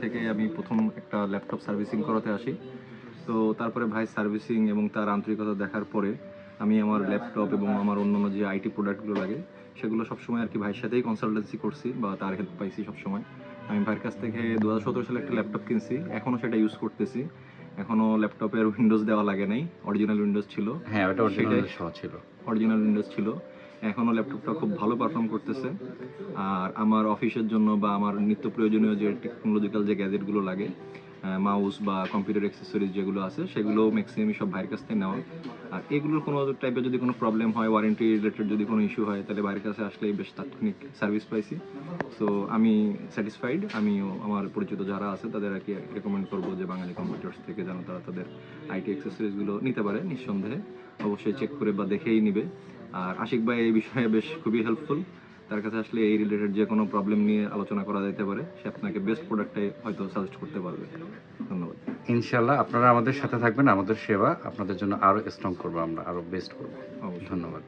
থেকে আমি প্রথম একটা ল্যাপটপ সার্ভিসিং করাতে আসি। তো তারপরে ভাই সার্ভিসিং এবং তার আন্তরিকতা দেখার পরে আমি আমার ল্যাপটপ এবং আমার অন্যান্য যে আইটি প্রোডাক্টগুলো লাগে সেগুলো সবসময় আর কি ভাইয়ের সাথেই কনসালটেন্সি করছি বা তার হেল্প পাইছি সবসময়। আমি ভাইয়ের কাছ থেকে দু হাজার সতেরো সালে একটা ল্যাপটপ কিনছি এখনও সেটা ইউজ করতেছি। এখনও ল্যাপটপের উইন্ডোজ দেওয়া লাগে নাই অরিজিনাল উইন্ডোজ ছিল। হ্যাঁ ওটা অরিজিনাল ছিল। অরিজিনাল উইন্ডোজ ছিল। এখনও ল্যাপটপটা খুব ভালো পারফর্ম করতেছে। আর আমার অফিসের জন্য বা আমার নিত্য প্রয়োজনীয় যে টেকনোলজিক্যাল যে গ্যাজেটগুলো লাগে মাউস বা কম্পিউটার অ্যাক্সেসরিজ যেগুলো আছে, সেগুলো ম্যাক্সিমামই সব ভাইয়ের কাছ থেকে নেওয়া। আর এগুলোর কোনো টাইপের যদি কোনো প্রবলেম হয় ওয়ারেন্টি রিলেটেড যদি কোনো ইস্যু হয়, তাহলে বাইরের কাছে আসলেই বেশ তাৎক্ষণিক সার্ভিস পাইছি। সো আমি স্যাটিসফাইড আমিও আমার পরিচিত যারা আছে, তাদের আর কি রেকমেন্ড করব যে বাঙালি কম্পিউটার্স থেকে যেন তারা তাদের আইটি অ্যাক্সেসরিজগুলো নিতে পারে, নিঃসন্দেহে। অবশ্যই চেক করে বা দেখেই নিবে। আর আশিক ভাই এই বিষয়ে বেশ খুবই হেল্পফুল তার কাছে আসলে এই রিলেটেড যে কোনো প্রবলেম নিয়ে আলোচনা করা যেতে পারে সে আপনাকে বেস্ট প্রোডাক্টটাই হয়তো সাজেস্ট করতে পারবে। ধন্যবাদ। ইনশাল্লাহ আপনারা আমাদের সাথে থাকবেন আমাদের সেবা আপনাদের জন্য আরও স্ট্রং করব আমরা আরও বেস্ট করব। ধন্যবাদ।